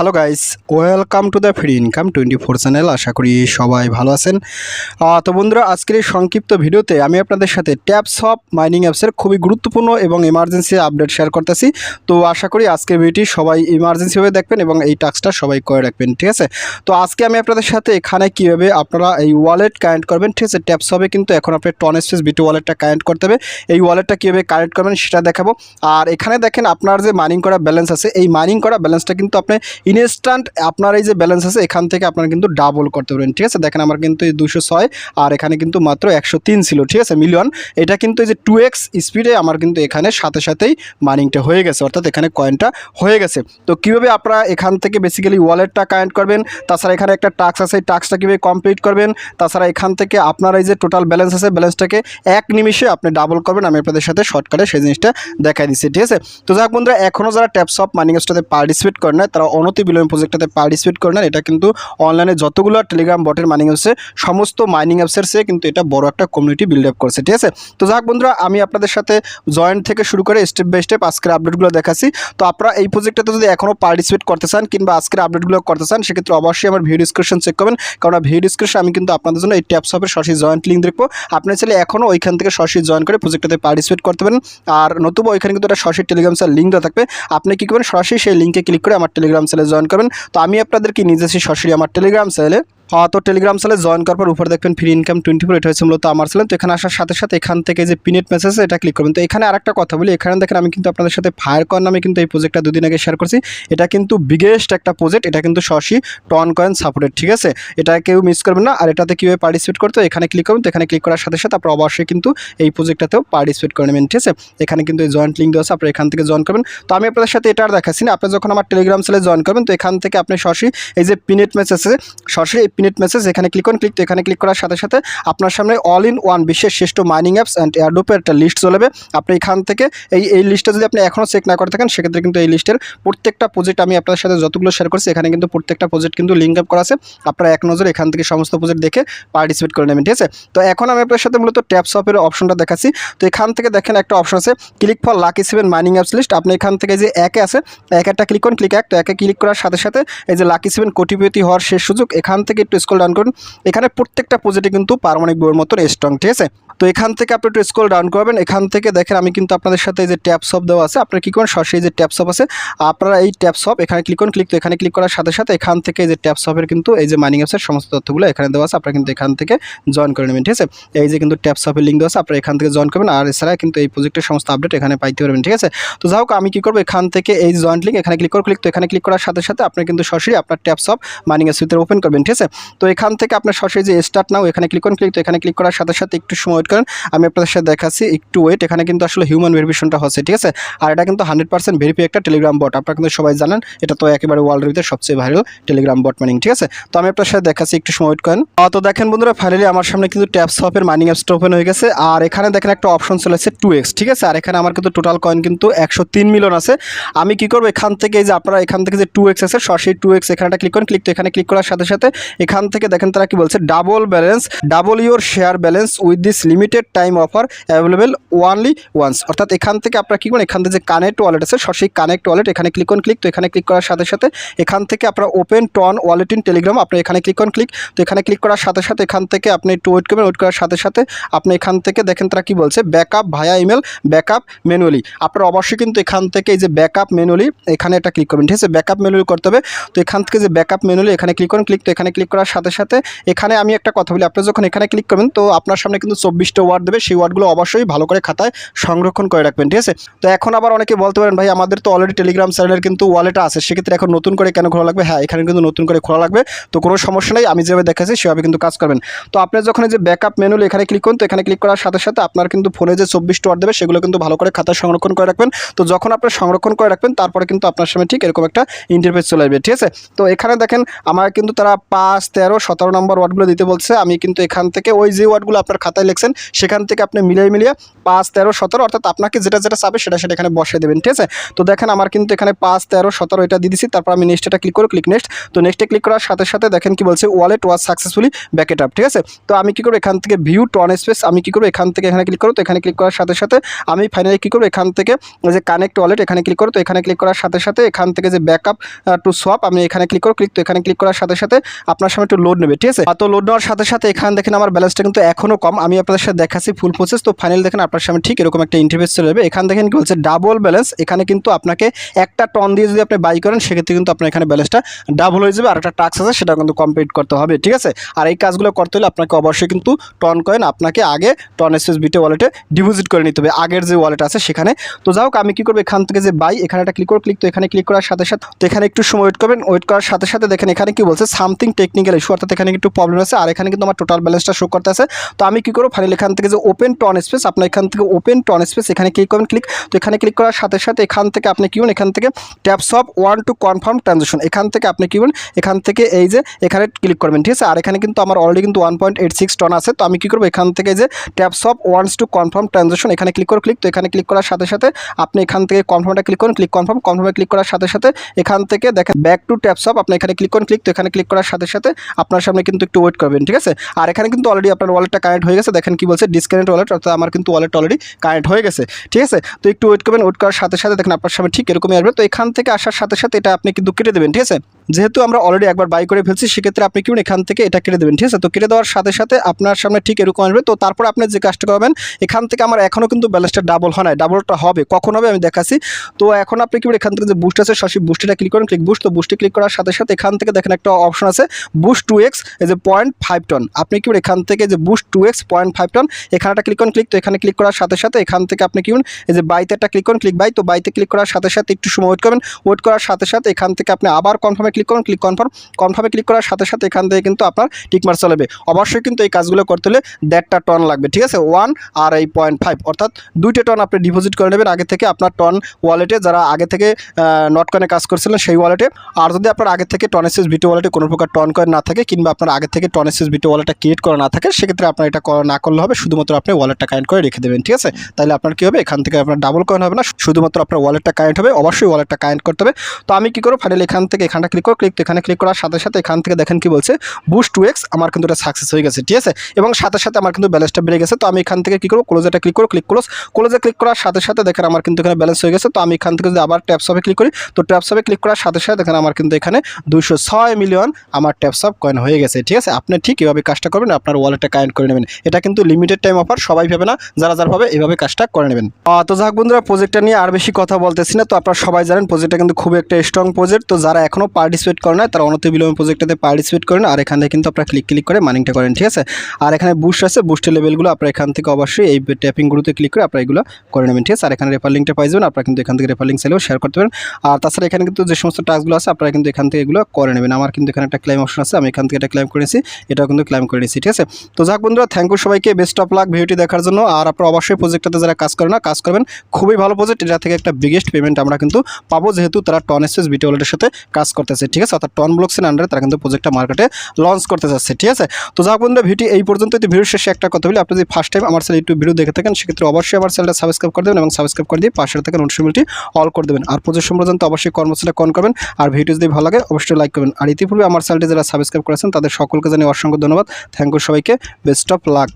Hello guys, welcome to the free income twenty four channel. আশা করি সবাই ভালো আছেন। তো বন্ধুরা, আজকের এই সংক্ষিপ্ত ভিডিওতে আমি আপনাদের সাথে ট্যাপস অফ মাইনিং অ্যাপসের খুবই গুরুত্বপূর্ণ এবং এমার্জেন্সি আপডেট শেয়ার করতেছি। তো আশা করি আজকের ভিডিওটি সবাই ইমার্জেন্সিভাবে দেখবেন এবং এই টাস্কটা সবাই করে রাখবেন, ঠিক আছে? তো আজকে আমি আপনাদের সাথে এখানে কীভাবে আপনারা এই ওয়ালেট কানেক্ট করবেন, ঠিক আছে? ট্যাপস হবে কিন্তু এখন আপনার টন স্পেস বিটু ওয়ালেটটা কানেক্ট করতে হবে। এই ওয়ালেটটা কীভাবে কানেক্ট করবেন সেটা দেখাবো। আর এখানে দেখেন আপনার যে মাইনিং করা ব্যালেন্স আছে, এই মাইনিং করা ব্যালেন্সটা কিন্তু আপনি ইনস্ট্যান্ট আপনার এই যে ব্যালেন্স আছে, এখান থেকে আপনারা কিন্তু ডাবল করতে পারবেন, ঠিক আছে? দেখেন আমার কিন্তু এই দুশো ছয়, আর এখানে কিন্তু মাত্র একশো তিন ছিল, ঠিক আছে? মিলিয়ন এটা কিন্তু এই যে টু এক্স স্পিডে আমার কিন্তু এখানে সাথে সাথেই মাইনিংটা হয়ে গেছে, অর্থাৎ এখানে কয়েনটা হয়ে গেছে। তো কীভাবে আপনারা এখান থেকে বেসিক্যালি ওয়ালেটটা কানেক্ট করবেন? তাছাড়া এখানে একটা টাস্ক আছে, এই টাস্কটা কীভাবে কমপ্লিট করবেন? তাছাড়া এখান থেকে আপনার এই যে টোটাল ব্যালেন্স আছে ব্যালেন্সটাকে এক নিমিষে আপনি ডাবল করবেন, আমি আপনাদের সাথে শর্টকাটে সেই জিনিসটা দেখাই দিচ্ছি, ঠিক আছে? তো যাক বন্ধুরা এখনও যারা ট্যাপস অফ মাইনিং অ্যাপসটাতে পার্টিসিপেট করে নেয় তারা অনতি বিলম্ব প্রজেক্টটাতে পার্টিসিপেট করে নেন, এটা কিন্তু অনলাইনে যতগুলো টেলিগ্রাম বটের মাইনিং অ্যাপসে সমস্ত মাইনিং অ্যাপসের চেয়ে কিন্তু এটা বড় একটা কমিউনিটি বিল্ড আপ করছে, ঠিক আছে? তো যাক বন্ধুরা, আমি আপনাদের সাথে জয়েন্ট থেকে শুরু করে স্টেপ বাই স্টেপ আজকের আপডেটগুলো দেখাচ্ছি। তো আপনারা এই প্রজেক্টটাতে যদি এখনও পার্টিসিপেট করতে চান কিংবা আজকের আপডেটগুলো করতে চান, সেক্ষেত্রে অবশ্যই আমার ভিডিও ডিসক্রিপশন চেক করবেন। কারণ ভিডিও ডিসক্রিপশন আমি কিন্তু আপনাদের জন্য এই ট্যাপস অফের সরাসরি জয়েন্ট লিঙ্ক দেখব। আপনি চাইলে এখনও ওইখান থেকে সরাসরি জয়েন করে প্রজেক্টটাতে পার্টিসিপেট করতে পারেন। আর নতুবা ওইখানে কিন্তু একটা সরাসরি টেলিগ্রাম চ্যানেল লিঙ্ক দেওয়া থাকবে। আপনি কী করবেন? সরাসরি সেই লিঙ্কে ক্লিক করে আমার টেলিগ্রাম চ্যানেলে জয়েন করবেন। তো আমি আপনাদেরকে নিজে সরাসরি আমার টেলিগ্রাম চ্যানেলে হ্যাঁ, তো টেলিগ্রাম চ্যানেলে জয়েন করার পর উপরে দেখবেন ফ্রি ইনকাম টোয়েন্টি ফোর এটা হচ্ছে মূলত আমার চ্যানেল তো এখানে আসার সাথে সাথে এখান থেকে যে পিনেট মেসেজ এটা ক্লিক করবেন। তো এখানে আরেকটা কথা বলি এখানে দেখেন আমি কিন্তু আপনাদের সাথে ফায়ার কয়েন নামে কিন্তু এই প্রজেক্টটা দুদিন আগে শেয়ার করছি। এটা কিন্তু বিগেস্ট একটা প্রজেক্ট এটা কিন্তু সরাসরি টন কয়েন সাপোর্টেড ঠিক আছে? এটা কেউ মিস করবেন না আর এটাতে কীভাবে পার্টিসিপেট করতে এখানে ক্লিক করবেন তো এখানে ক্লিক করার সাথে সাথে আপনারা অবশ্যই কিন্তু এই প্রজেক্টটাতেও পার্টিসিপেট করে নেবেন ঠিক আছে? এখানে কিন্তু এই জয়েন্ট লিঙ্ক দেওয়া আছে আপনারা এখান থেকে জয়েন করবেন। তো আমি আপনাদের সাথে এটা আর দেখাচ্ছি না আপনি যখন আমার টেলিগ্রাম চ্যানেলে জয়েন করবেন তো এখান থেকে আপনি সরাসরি এই যে পিনেট মেসেজ আছে সরাসরি এই পিনেট মেসেজ এখানে ক্লিক করুন ক্লিক এখানে ক্লিক করার সাথে সাথে আপনার সামনে অল ইন ওয়ান বিশ্বের শ্রেষ্ঠ মাইনিং অ্যাপস অ্যান্ড এয়ারডোপের একটা লিস্ট চলবে আপনি এখান থেকে এই এই লিস্টটা যদি আপনি এখনও চেক না করে থাকেন, সেক্ষেত্রে কিন্তু এই লিস্টের প্রত্যেকটা প্রজেক্ট আমি আপনার সাথে যতগুলো শেয়ার করছি, এখানে কিন্তু প্রত্যেকটা প্রজেক্ট কিন্তু লিঙ্ক আপ করা আছে। আপনারা এক নজর এখান থেকে সমস্ত প্রজেক্ট দেখে পার্টিসিপেট করে নেবেন, ঠিক আছে? তো এখন আমি আপনার সাথে মূলত ট্যাপস অফের অপশনটা দেখাচ্ছি। তো এখান থেকে দেখেন একটা অপশন আছে click for lucky seven mining apps list আপনি এখান থেকে যে একে আছে এক একটা ক্লিক করুন ক্লিক এক। তো একে ক্লিক করার সাথে সাথে এই যে লাকি সেভেন কোটিপতি হওয়ার শেষ সুযোগ, এখান থেকে একটু স্কল ডাউন করুন। এখানে প্রত্যেকটা প্রজেক্টে কিন্তু পারমাণিক বইয়ের মতন স্ট্রং ঠিক আছে? তো এখান থেকে আপনি একটু স্কল ডাউন করবেন। এখান থেকে দেখেন আমি কিন্তু আপনাদের সাথে যে ট্যাপ অফ দেওয়া আছে, আপনারা কী করেন? সরাসরি যে ট্যাপ অফ আছে, আপনারা এই ট্যাপ অফ এখানে ক্লিক করুন। ক্লিক তো এখানে ক্লিক করার সাথে সাথে এখান থেকে যে ট্যাপ অফের কিন্তু এই যে মাইনিং অ্যাপসের সমস্ত তথ্যগুলো এখানে দেওয়া আছে, আপনারা কিন্তু এখান থেকে জয়েন করে নেবেন, ঠিক আছে? এই যে কিন্তু ট্যাপস অফের লিঙ্ক দেওয়া আছে, আপনারা এখান থেকে জয়েন করবেন। আর এছাড়া কিন্তু এই প্রজেক্টের সমস্ত আপডেট এখানে পাইতে পারবেন, ঠিক আছে? তো যাই হোক, আমি কী করব? এখান থেকে এই জয়েন্ট লিঙ্ক এখানে ক্লিক করে ক্লিক তো এখানে ক্লিক করার সাথে সাথে আপনি কিন্তু সরাসরি আপনার ট্যাপ অফ মাইনিং অ্যাপস ভিতরে ওপেন করবেন, ঠিক আছে? তো এখান থেকে আপনার সরাসরি যে স্টার্ট নাও এখানে ক্লিক করুন ক্লিক তো এখানে ক্লিক করার সাথে সাথে একটু সময় ওয়েট করেন। আমি আপনাদের সাথে দেখাচ্ছি, একটু ওয়েট এখানে কিন্তু আসলে হিউম্যান ভেরিফিকেশনটা হচ্ছে, ঠিক আছে? আর এটা কিন্তু হান্ড্রেড পার্সেন্ট ভেরিফাই একটা টেলিগ্রাম বট আপনারা কিন্তু সবাই জানেন, এটা তো একেবারে ওয়ার্ল্ডের ভিতরে সবচেয়ে ভাইরাল টেলিগ্রাম বট মাইনিং ঠিক আছে? তো আমি আপনার সাথে দেখাচ্ছি, একটু সময় ওয়েট করেন। তো দেখেন বন্ধুরা ফাইনালি আমার সামনে কিন্তু ট্যাপস অফের মাইনিং অ্যাপসটা ওপেন হয়ে গেছে। আর এখানে দেখেন একটা অপশন চলে আছে টু এক্স ঠিক আছে? আর এখানে আমার কিন্তু টোটাল কয়েন কিন্তু একশো তিন মিলিয়ন আছে। আমি কি করব, এখান থেকে যে আপনারা এখান থেকে যে টু এক্স আছে, সরাসরি টু এক্স এখানে ক্লিক করেন। ক্লিক তো এখানে ক্লিক করার সাথে সাথে এখান থেকে দেখেন তারা কি বলছে double balance double your share balance with this limited time offer available only once অর্থাৎ এখান থেকে আপনারা কী করেন এখান থেকে যে কানেক্ট ওয়ালেট আছে সরাসরি কানেক্ট ওয়ালেট এখানে ক্লিক করুন ক্লিক তো এখানে ক্লিক করার সাথে সাথে এখান থেকে আপনারা open TON wallet in Telegram আপনি এখানে ক্লিক করুন ক্লিক তো এখানে ক্লিক করার সাথে সাথে এখান থেকে আপনি একটু ওয়েট করবেন ওয়েট করার সাথে সাথে আপনি এখান থেকে দেখেন তারা কি বলছে backup via email backup manually আপনারা অবশ্যই কিন্তু এখান থেকে এই যে ব্যাকআপ ম্যানুয়ালি এখানে এটা ক্লিক করবেন, ঠিক আছে? ব্যাকআপ ম্যানুয়ালি করতে হবে, তো এখান থেকে যে ব্যাকআপ ম্যানুয়ালি এখানে ক্লিক করুন ক্লিক তো এখানে ক্লিক করার সাথে সাথে এখানে আমি একটা কথা বলি। আপনি যখন এখানে ক্লিক করবেন, তো আপনার সামনে কিন্তু চব্বিশটা ওয়ার্ড দেবে। সেই ওয়ার্ডগুলো অবশ্যই ভালো করে খাতায় সংরক্ষণ করে রাখবেন, ঠিক আছে? তো এখন আবার অনেকে বলতে পারেন, ভাই, আমাদের তো অলরেডি টেলিগ্রাম চ্যানেলের কিন্তু ওয়ালেট আছে। সেক্ষেত্রে এখন নতুন করে কেন খোলা লাগবে? হ্যাঁ এখানে কিন্তু নতুন করে খোলা লাগবে। তো কোনো সমস্যা নেই, আমি যেভাবে দেখাচ্ছি, সেভাবে কিন্তু কাজ করবেন। তো আপনি যখন যে ব্যাকআপ মেনুল এখানে ক্লিক করুন, তো এখানে ক্লিক করার সাথে সাথে আপনার কিন্তু ফোনে যে চব্বিশটা ওয়ার্ড দেবে, সেগুলো কিন্তু ভালো করে খাতায় সংরক্ষণ করে রাখবেন। তো যখন আপনি সংরক্ষণ করে রাখবেন, তারপরে কিন্তু আপনার সামনে ঠিক এরকম একটা ইন্টারফেস চলে আসবে, ঠিক আছে? তো এখানে দেখেন, আমার কিন্তু তারা পাঁচ পাঁচ, তেরো, সতেরো নম্বর ওয়ার্ডগুলো দিতে বলছে। আমি কিন্তু এখান থেকে ওই যে ওয়ার্ডগুলো আপনার খাতায় লিখছেন, সেখান থেকে আপনি মিলিয়ে মিলিয়ে পাঁচ, তেরো, সতেরো, অর্থাৎ আপনাকে যেটা যেটা চাবে সেটা সেটা এখানে বসিয়ে দেবেন, ঠিক আছে? তো দেখেন আমার কিন্তু এখানে পাঁচ, তেরো, সতেরো এটা দিয়ে দিচ্ছি তারপর আমি নেক্সট এটা ক্লিক করে ক্লিক নেক্সট তো নেক্সটে ক্লিক করার সাথে সাথে দেখেন কি বলছে wallet was successfully backed up ঠিক আছে? তো আমি কি করব, এখান থেকে ভিউ টন স্পেস আমি কি করব, এখান থেকে এখানে ক্লিক করো, তো এখানে ক্লিক করার সাথে সাথে আমি ফাইনালি কি করব, এখান থেকে যে কানেক্ট ওয়ালেট এখানে ক্লিক করো, তো এখানে ক্লিক করার সাথে সাথে এখান থেকে যে ব্যাকআপ টু সোয়াপ আমি এখানে ক্লিক করো ক্লিক তো এখানে ক্লিক করার সাথে সাথে আপনার সামনে একটু লোড নেবে, ঠিক আছে? তো লোড নেওয়ার সাথে সাথে এখানে দেখেন আমার ব্যালেন্সটা কিন্তু এখনও কম। আমি আপনাদের সাথে দেখাচ্ছি ফুল প্রসেস তো ফাইনাল দেখেন আপনার সামনে ঠিক এরকম একটা ইন্টারভেস চলে যাবে। এখানে দেখেন কি বলছে ডাবল ব্যালেন্স এখানে কিন্তু আপনাকে একটা টন দিয়ে যদি আপনি বাই করেন, সেক্ষেত্রে কিন্তু আপনার এখানে ব্যালেন্সটা ডাবল হয়ে যাবে। আর একটা টাক্স আছে সেটা কিন্তু কমপ্লিট করতে হবে, ঠিক আছে? আর এই কাজগুলো করতে হলে আপনাকে অবশ্যই কিন্তু টন কয়েন আপনাকে আগে টন এস বিটে ওয়ালেটে ডিপোজিট করে নিতে হবে। আগের যে ওয়ালেট আছে সেখানে। তো যাই হোক, আমি কী করব? এখান থেকে যে বাই এখানে একটা ক্লিক করে। ক্লিক তো এখানে ক্লিক করার সাথে সাথে, তো এখানে একটু সময় ওয়েট করবেন। ওয়েট করার সাথে সাথে দেখেন এখানে কি বলছে সামথিং টেকনিক্যাল ইস্যু অর্থাৎ এখানে একটু প্রবলেম আছে, আর এখানে কিন্তু আমার টোটাল ব্যালেন্সটা শো করতে আছে তো আমি কী করব? ফাইনাল এখান থেকে যে ওপেন টন স্পেস আপনার এখান থেকে ওপেন টন স্পেস এখানে ক্লিক করবেন ক্লিক তো এখানে ক্লিক করার সাথে সাথে এখান থেকে আপনি কি এখান থেকে taps of want to confirm transaction এখান থেকে আপনি কি এখান থেকে এই যে এখানে ক্লিক করবেন, ঠিক আছে? আর এখানে কিন্তু আমার অলরেডি কিন্তু one point eight six TON আছে। তো আমি কী করব? এখান থেকে যে taps of wants to confirm transaction এখানে ক্লিক করে ক্লিক তো এখানে ক্লিক করার সাথে সাথে আপনি এখান থেকে কনফার্মটা ক্লিক করুন ক্লিক কনফার্ম কনফার্মে ক্লিক করার সাথে সাথে এখান থেকে দেখেন ব্যাক টু ট্যাপস অফ আপনি এখানে ক্লিক করুন ক্লিক তো এখানে ক্লিক করার সাথে সাথে আপনার সামনে কিন্তু একটু ওয়েট করবেন, ঠিক আছে? আর এখানে কিন্তু অলরেডি আপনার ওয়ালেটটা কানেক্ট হয়ে গেছে, দেখেন কি বলছে ডিসকানেক্ট ওয়ালেট অর্থাৎ আমার কিন্তু ওয়ালেট অলরেডি কানেক্ট হয়ে গেছে, ঠিক আছে? তো একটু ওয়েট করবেন ওয়েট করার সাথে সাথে দেখেন আপনার সামনে ঠিক এরকমই আসবে, তো এখান থেকে আসার সাথে সাথে এটা আপনি কিন্তু কেটে দেবেন, ঠিক আছে? যেহেতু আমরা অলরেডি একবার বাই করে ফেলছি, সেক্ষেত্রে আপনি কি এখান থেকে এটা কেটে দেবেন, ঠিক আছে? তো কেটে দেওয়ার সাথে সাথে আপনার সামনে ঠিক এরকম আসবে, তো তারপর আপনি যে কাজটা করবেন, এখান থেকে আমার এখনও কিন্তু ব্যালেন্সটা ডাবল হয় না ডাবলটা হবে, কখন হবে আমি দেখাচ্ছি, তো এখন আপনি কি এখান থেকে যে বুস্ট আছে, সরাসরি বুস্টটা ক্লিক করেন ক্লিক বুস্ট তো বুস্টে ক্লিক করার সাথে সাথে এখান থেকে দেখেন একটা অপশন আছে বুস্ট টু এক্স এই যে পয়েন্ট ফাইভ টন আপনি কি এখান থেকে যে boost two X point five TON এখানেটা click করুন ক্লিক তো এখানে ক্লিক করার সাথে সাথে এখান থেকে আপনি কি এই যে বাইতে একটা ক্লিক করুন ক্লিক বাই তো বাইতে ক্লিক করার সাথে সাথে একটু সময় ওয়েট করবেন। ওয়েট করার সাথে সাথে এখান থেকে আপনি আবার কনফার্মে ক্লিক করুন। ক্লিক কনফার্ম কনফার্মে ক্লিক করার সাথে সাথে এখান থেকে কিন্তু আপনার টিকমার চলবে অবশ্যই কিন্তু এই কাজগুলো করতে হলে দেড়টা টন লাগবে, ঠিক আছে? ওয়ান আর এই পয়েন্ট ফাইভ অর্থাৎ দুইটা টন আপনি ডিপোজিট করে নেবেন। আগে থেকে আপনার টন ওয়ালেটে যারা আগে থেকে নট কয়েনে কাজ করছিলেন সেই ওয়ালেটে আর যদি আপনার আগে থেকে টন এসএস ভিটো ওয়ালেটে কোনো প্রকার টন কয়েন না থাকে কিংবা আপনার আগে থেকে টন এসএস ভিটো ওয়ালেটটা ক্রিয়েট করা না থাকে, সেক্ষেত্রে আপনার এটা না করলে হবে, শুধুমাত্র আপনি ওয়ালেটটা কানেক্ট করে রেখে দেবেন, ঠিক আছে? তাহলে আপনার কী হবে? এখান থেকে আপনার ডাবল কয়েন হবে না, শুধুমাত্র আপনার ওয়ালেটটা কানেক্ট হবে, অবশ্যই ওয়ালেটটা কানেক্ট করতে হবে। তো আমি কী করব? ফাইনালি এখান থেকে এখানটা ক্লিক করো ক্লিক এখানে ক্লিক করার সাথে সাথে এখান থেকে দেখেন কি বলছে বুস্ট টু এক্স আমার কিন্তু এটা সাকসেস হয়ে গেছে, ঠিক আছে? এবং সাথে সাথে আমার কিন্তু ব্যালেন্সটা বেড়ে গেছে, তো আমি এখান থেকে কী করব? ক্লোজেটা ক্লিক করো ক্লিক ক্লোজ ক্লোজে ক্লিক করার সাথে সাথে দেখেন আমার কিন্তু এখানে ব্যালেন্স হয়ে গেছে, তো আমি এখান থেকে যদি আবার ট্যাপস হবে ক্লিক করি, তো ট্যাপস হবে ক্লিক করার সাথে সাথে দেখেন আমার কিন্তু এখানে দুশো মিলিয়ন আমার ট্যাপস অফ কয়েন হয়ে গেছে, ঠিক আছে? আপনি ঠিক এভাবে কাজটা করবেন, আপনার ওয়ালেটটা কানেক্ট করে নেবেন। এটা কিন্তু লিমিটেড টাইম অফার সবাই পাবে না, যারা যারা পাবে এভাবে কাজটা করে নেবেন। তো যাক বন্ধুরা প্রজেক্টটা নিয়ে আর বেশি কথা বলতেছি না। তো আপনারা সবাই জানেন প্রজেক্টটা কিন্তু খুব একটা স্ট্রং প্রজেক্ট তো যারা এখনও পার্টিসিপেট করে না তারা অনতি বিলম্বে প্রজেক্টটাতে পার্টিসিপেট করেন আর এখানে কিন্তু আপনারা ক্লিক ক্লিক করে মানিংটা করেন, ঠিক আছে? আর এখানে বুস্ট আছে বুস্টের লেভেলগুলো আপনারা এখান থেকে অবশ্যই এই ট্যাপিংগুলোতে ক্লিক করে আপনারা এগুলো করে নেবেন, ঠিক আছে? আর এখানে রেফার লিঙ্কটা পাই যাবেন, আপনারা কিন্তু এখান থেকে রেফার লিঙ্ক চাইলেও শেয়ার করতে পারেন। আর তাছাড়া এখানে কিন্তু যে সমস্ত টাস্কগুলো আছে, আপনারা কিন্তু এখান থেকে এগুলো করে নেবেন। আমার কিন্তু এখানে একটা ক্লাইম অপশন আছে, আমি এখান থেকে এটা ক্লাইম করে নিয়েছি এটাও কিন্তু ক্লাইম করে নিয়েছি ঠিক আছে? তো যাক বন্ধুরা থ্যাংক ইউ সবাইকে বেস্ট অফ লাক ভিডিওটি দেখার জন্য। আর আপনারা অবশ্যই প্রজেক্টটাতে যারা কাজ করেন না, কাজ করবেন। খুবই ভালো প্রজেক্ট এটা থেকে একটা বিগেস্ট পেমেন্ট আমরা কিন্তু পাবো, যেহেতু তারা টন এসএস বিটি ওয়ালেটের সাথে কাজ করতেছে, ঠিক আছে? অর্থাৎ টন ব্লকসের আন্ডারে তারা কিন্তু প্রজেক্টটা মার্কেটে লঞ্চ করতে যাচ্ছে, ঠিক আছে? তো যাক বন্ধুরা ভিডিও এই পর্যন্ত ভিডিও শেষে একটা কথা বলি, আপনি যদি ফার্স্ট টাইম আমার চ্যানেল ইউটিউব ভিডিও দেখে থাকেন, সেক্ষেত্রে অবশ্যই আমার চ্যানেলটা সাবস্ক্রাইব করে দেবেন এবং সাবস্ক্রাইব করে দিয়ে পাশে থাকা নোটিফিকেশনটি অল করে দেবেন। আর প্রজেক্ট সম্পর্কে অবশ্যই কর্মসূচিটা কন করবেন। আর ভিডিও যদি ভালো লাগে, অবশ্যই লাইক করবেন। আর ইতিপূর্বে আমার চ্যানেলটি যারা সাবস্ক্রাইব করেছেন তাদের সকলকে জানিয়ে অসংখ্য ধন্যবাদ। থ্যাংক ইউ সবাইকে। Best of luck